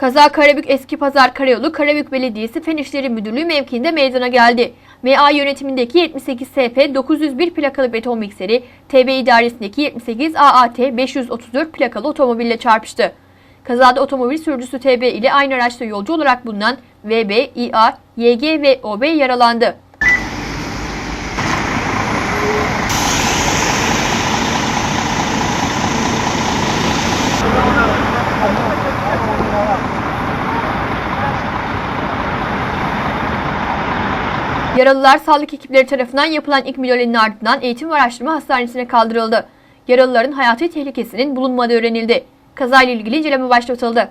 Kaza Karabük Eski Pazar Karayolu Karabük Belediyesi Fen İşleri Müdürlüğü mevkiinde meydana geldi. MA yönetimindeki 78 SP 901 plakalı beton mikseri TB idaresindeki 78 AAT 534 plakalı otomobille çarpıştı. Kazada otomobil sürücüsü TB ile aynı araçta yolcu olarak bulunan VB, İA, YG ve OB yaralandı. Yaralılar sağlık ekipleri tarafından yapılan ilk müdahalenin ardından Eğitim ve Araştırma Hastanesi'ne kaldırıldı. Yaralıların hayati tehlikesinin bulunmadığı öğrenildi. Kazayla ilgili inceleme başlatıldı.